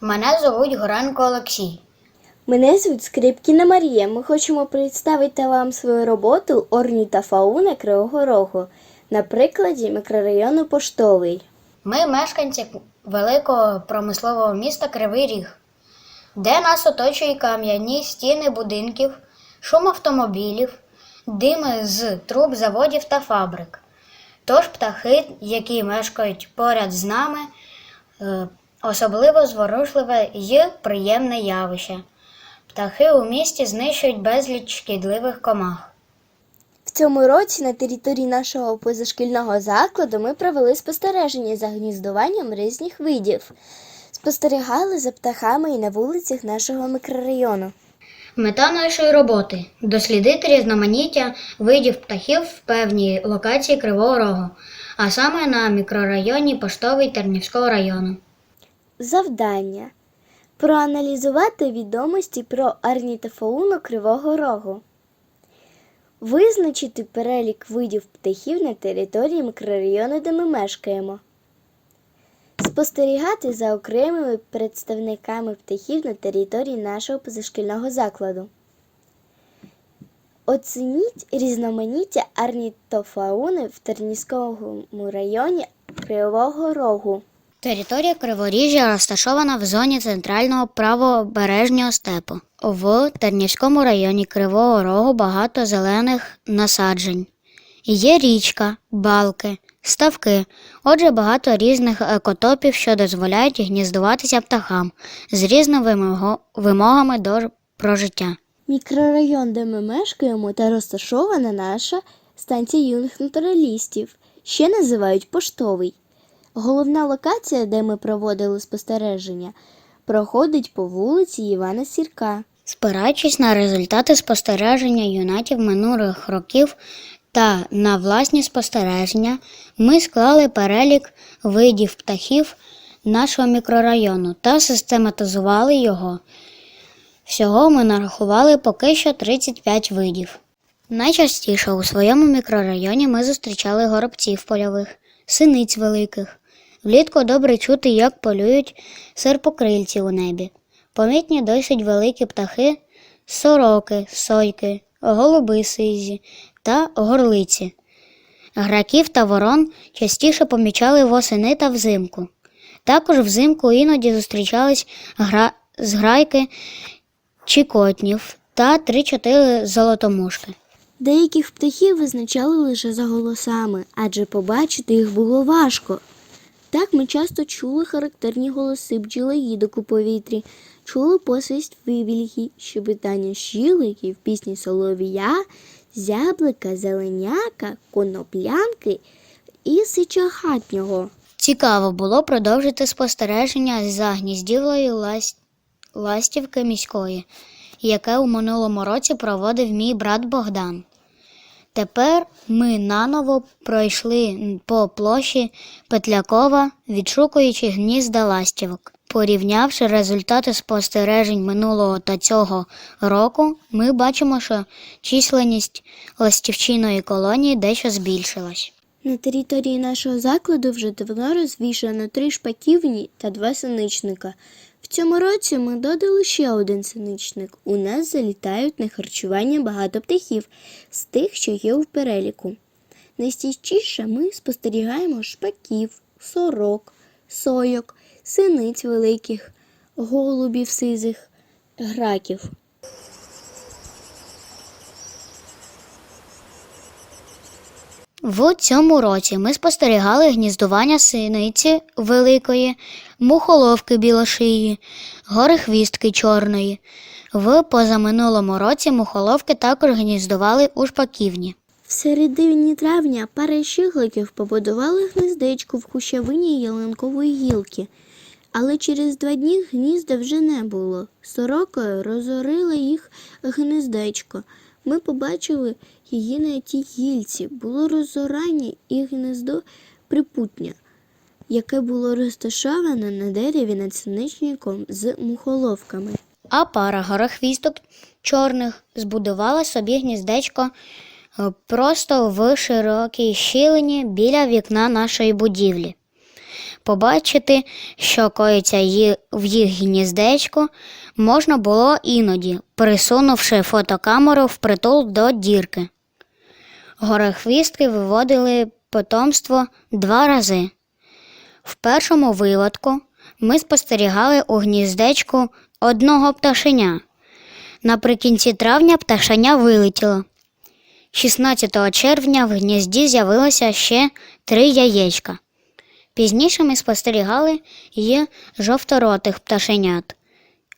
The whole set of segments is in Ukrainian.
Мене звуть Горенко Олексій. Мене звуть Скрипкіна Марія. Ми хочемо представити вам свою роботу орнітофауна Кривого Рогу на прикладі мікрорайону Поштовий. Ми мешканці великого промислового міста Кривий Ріг, де нас оточує кам'яні стіни будинків, шум автомобілів, дими з труб заводів та фабрик. Тож птахи, які мешкають поряд з нами, е, особливо зворушливе і приємне явище. Птахи у місті знищують безліч шкідливих комах. В цьому році на території нашого позашкільного закладу ми провели спостереження за гніздуванням різних видів. Спостерігали за птахами і на вулицях нашого мікрорайону. Мета нашої роботи дослідити різноманіття видів птахів в певній локації Кривого Рогу, а саме на мікрорайоні Поштовий Тернівського району. Завдання проаналізувати відомості про орнітофауну Кривого Рогу. Визначити перелік видів птахів на території мікрорайону, де ми мешкаємо. Спостерігати за окремими представниками птахів на території нашого позашкільного закладу. Оцініть різноманіття орнітофауни в Тернівському районі Кривого Рогу. Територія Криворіжжя розташована в зоні центрального правобережнього степу. В Тернівському районі Кривого Рогу багато зелених насаджень. Є річка, балки, ставки, отже, багато різних екотопів, що дозволяють гніздуватися птахам з різними вимогами до прожиття. Мікрорайон, де ми мешкаємо, та розташована наша станція юних натуралістів, ще називають поштовий. Головна локація, де ми проводили спостереження, проходить по вулиці Івана Сірка. Спираючись на результати спостереження юнатів минулих років та на власні спостереження, ми склали перелік видів птахів нашого мікрорайону та систематизували його. Всього ми нарахували поки що 35 видів. Найчастіше у своєму мікрорайоні ми зустрічали горобців польових, синиць великих. Влітку добре чути, як полюють серпокрильці у небі. Помітні досить великі птахи, сороки, сойки, голуби сизі та горлиці. Граків та ворон частіше помічали восени та взимку. Також взимку іноді зустрічались гра... зграйки чікотнів та 3-4 золотомушки. Деяких птахів визначали лише за голосами, адже побачити їх було важко. Так ми часто чули характерні голоси бджілоїдок у повітрі, чули посвість вивільги, щебетання щіликів, пісні солов'я, зяблика, зеленяка, коноплянки і сичахатнього. Цікаво було продовжити спостереження за гніздівлею ласт... ластівки міської, яке у минулому році проводив мій брат Богдан. Тепер ми наново пройшли по площі Петлякова, відшукуючи гнізда ластівок. Порівнявши результати спостережень минулого та цього року, ми бачимо, що численність ластівчиної колонії дещо збільшилась. На території нашого закладу вже давно розвішано три шпаківні та два синичника. В цьому році ми додали ще один синичник. У нас залітають на харчування багато птахів з тих, що є в переліку. Найстійчіше ми спостерігаємо шпаків, сорок, сойок, синиць великих, голубів сизих, граків. В цьому році ми спостерігали гніздування синиці великої, мухоловки білошиї, горихвістки чорної. В позаминулому році мухоловки також гніздували у шпаківні. В середині травня пара щигликів побудували гнездечко в хущавині ялинкової гілки, але через два дні гнізда вже не було. Сорока розорила їх гнездечко. Ми побачили її на тій гілці. Було розорання і гнездо припутня, яке було розташоване на дереві над синичником з мухоловками. А пара горохвісток чорних збудувала собі гніздечко е, просто в широкій щілині біля вікна нашої будівлі. Побачити, що коїться в їх гніздечку, можна було іноді, присунувши фотокамеру впритул до дірки. Горехвістки виводили потомство два рази. В першому виводку ми спостерігали у гніздечку одного пташеня. Наприкінці травня пташеня вилетіло. 16 червня в гнізді з'явилося ще три яєчка. Пізніше ми спостерігали і жовторотих пташенят,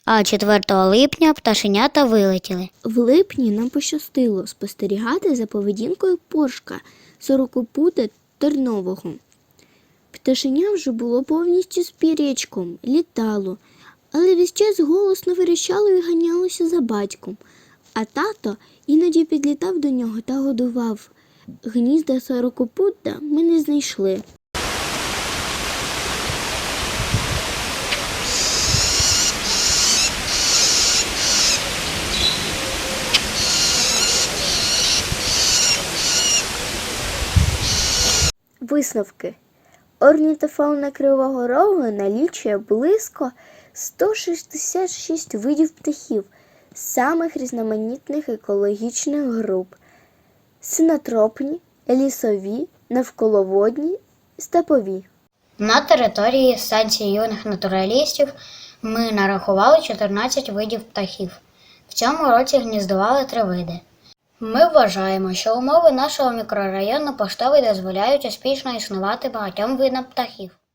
а 4 липня пташенята вилетіли. В липні нам пощастило спостерігати за поведінкою поршка сорокопута тернового. Пташеня вже було повністю з літало, але весь час голосно верещало і ганялося за батьком, а тато іноді підлітав до нього та годував. Гнізда сорокопута ми не знайшли. Висновки. Орнітофауна Кривого Рогу налічує близько 166 видів птахів самих різноманітних екологічних груп: синотропні, лісові, навколоводні, степові. На території станції юних натуралістів ми нарахували 14 видів птахів. В цьому році гніздували три види. Ми вважаємо, що умови нашого мікрорайону поштовий дозволяють успішно існувати багатьом видам птахів.